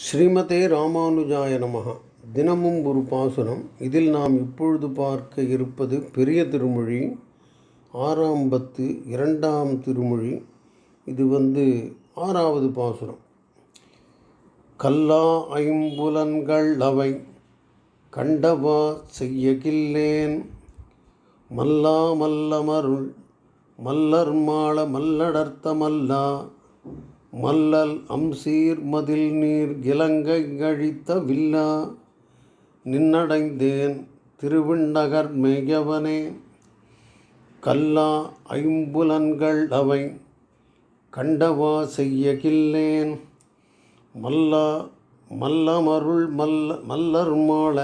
ஸ்ரீமதே ராமானுஜாய நமகா தினமும் ஒரு பாசுரம். இதில் நாம் இப்பொழுது பார்க்க இருப்பது பெரிய திருமொழி ஆறாம் பத்து இரண்டாம் திருமொழி. இது வந்து ஆறாவது பாசுரம். கல்லா ஐம்புலன்கள் அவை கண்டவா செய்யகில்லேன். மல்லா மல்லமருள் மல்லர் மாள மல்லடர்த்த மல்லா. மல்லல் அம்சீர் மதில் நீர் இலங்கை கழித்த வில்லா நின்னடைந்தேன் திருவிண்ணகர் மேயவனே. கல்லா ஐம்புலன்கள் அவை கண்டவா செய்யகில்லேன். மல்லா மல்லமருள் மல்ல மல்லர் மாள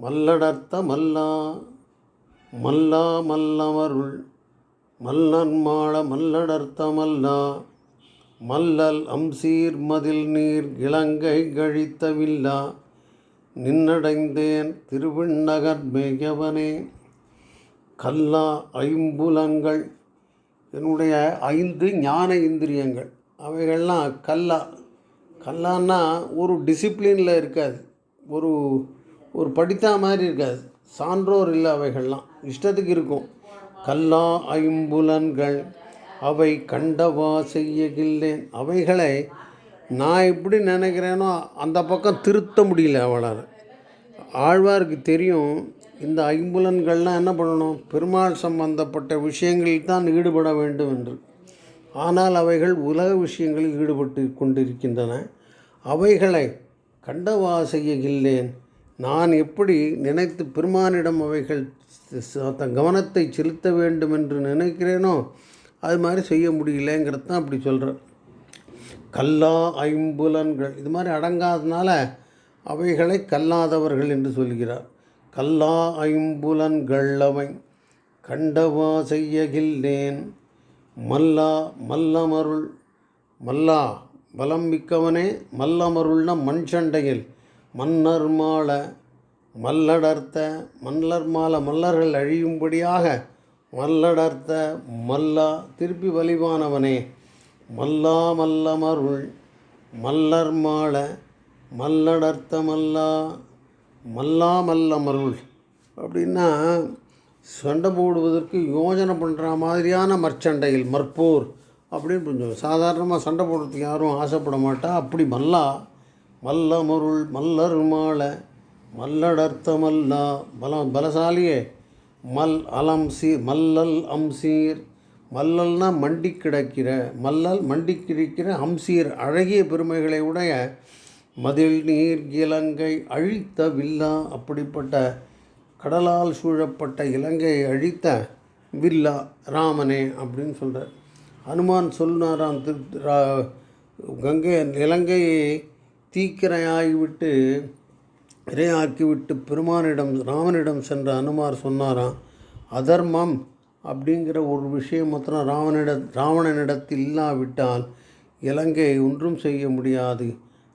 மல்லடர்த்த மல்லா மல்லா மல்லமருள் மல்லன்மாள மல்லடர்த்த மல்லா. மல்லல் அம்சீர் மதில் நீர் இலங்கை கழித்தவில்லா நின்னடைந்தேன் திருவிண்ணகர் மேயவனே கல்லா ஐம்புலங்கள் என்னுடைய ஐந்து ஞான இந்திரியங்கள் அவைகள்லாம் கல்லா. கல்லான்னா ஒரு டிசிப்ளினில் இருக்காது ஒரு ஒரு படித்தா மாதிரி இருக்காது சான்றோர் இல்லை அவைகள்லாம் இஷ்டத்துக்கு இருக்கும். கல்லா ஐம்புலன்கள் அவை கண்டவா செய்யகில்லேன் அவைகளை நான் எப்படி நினைக்கிறேனோ அந்த பக்கம் திருத்த முடியல அவளால். ஆழ்வாருக்கு தெரியும் இந்த ஐம்புலன்கள்லாம் என்ன பண்ணணும்? பெருமாள் சம்பந்தப்பட்ட விஷயங்களில் தான் ஈடுபட வேண்டும் என்று. ஆனால் அவைகள் உலக விஷயங்களில் ஈடுபட்டு கொண்டிருக்கின்றன. அவைகளை கண்டவா செய்யகில்லேன் நான் எப்படி நினைத்து பெருமானிடம் அவைகள் தன் கவனத்தை செலுத்த வேண்டும் என்று நினைக்கிறேனோ அது மாதிரி செய்ய முடியலங்கிறது தான் அப்படி சொல்கிறேன் கல்லா ஐம்புலன்கள் இது மாதிரி அடங்காதனால அவைகளை கல்லாதவர்கள் என்று சொல்கிறார். கல்லா ஐம்புலன்கள்ளவை கண்டவா செய்யகில்லேன். மல்லா மல்லமருள் மல்லா பலம் மிக்கவனே மல்லமருள்ன மண் சண்டையில் மன்னர் மாள மல்லடர்த்த மல்லர் மல்லர்கள் அழியும்படியாக மல்லடர்த்த மல்லா திருப்பி வலிவானவனே மல்லா மல்லமருள் மல்லர் மாள மல்லடர்த்த மல்லா மல்லா மல்லமருள் அப்படின்னா சண்டை போடுவதற்கு யோஜனை பண்ணுற மாதிரியான மற்சண்டையில் மற்போர் அப்படின்னு கொஞ்சம் சாதாரணமாக சண்டை போடுறதுக்கு யாரும் ஆசைப்பட மாட்டா. அப்படி மல்லா மல்லமருள் மல்லர் மாள மல்லடர்த்த மல்லா பலம் பலசாலியே. மல் அலம் சீர் மல்லல் அம்சீர். மல்லல்னா மண்டி கிடக்கிற மல்லல் மண்டி கிடக்கிற அம்சீர். அழகிய பெருமைகளை உடைய மதில் நீர் இலங்கை அழித்த வில்லா அப்படிப்பட்ட கடலால் சூழப்பட்ட இலங்கையை அழித்த வில்லா ராமனே அப்படின்னு சொல்கிறார் ஹனுமான் சொல்லுனாராம் திரு ரா கங்கை இலங்கையை தீக்கிரையாகிவிட்டு இரையாக்கிவிட்டு பெருமானிடம் ராமனிடம் சென்ற அனுமார் சொன்னாராம் அதர்மம் அப்படிங்கிற ஒரு விஷயம் மாத்திரம் ராவனிட ராவணனிடத்தில் இல்லாவிட்டால் இலங்கை ஒன்றும் செய்ய முடியாது.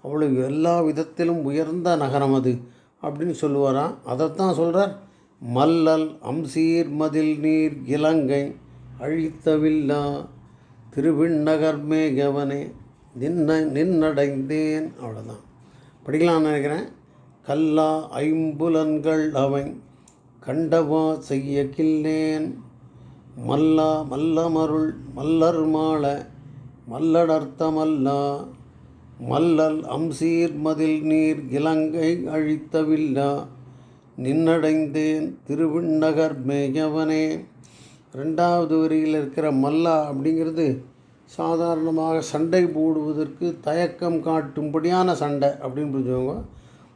அவளுக்கு எல்லா விதத்திலும் உயர்ந்த நகரம் அது அப்படின்னு சொல்லுவாராம் அதைத்தான் சொல்கிறார் மல்லல் அம்சீர் மதில் நீர் இலங்கை அழித்தவில்லா திருவிண்ணகர் மேகவனே நின்ன நின்னடைந்தேன் அவ்வளோதான் படிக்கலாம்னு நினைக்கிறேன். கல்லா ஐம்புலன்கள் அவன் கண்டவா செய்ய கில்லேன் மல்லா மல்லமருள் மல்லர் மாள. மல்லடர்த்த மல்லா மல்லல் அம்சீர் மதில் நீர் இலங்கை அழித்தவில்லா. நின்னடைந்தேன் திருவிண்ணகர் மேயவனே. ரெண்டாவது வரியில் இருக்கிற மல்லா அப்படிங்கிறது சாதாரணமாக சண்டை போடுவதற்கு தயக்கம் காட்டும்படியான சண்டை அப்படின்னு புரிஞ்சுக்கோங்க.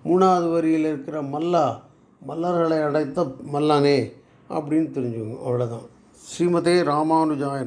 மூணாவது வரியில் இருக்கிற மல்லா மல்லர்களை அடைத்த மல்லானே அப்படின்னு தெரிஞ்சுக்கோங்க. அவ்வளோதான் ஸ்ரீமதே ராமானுஜாய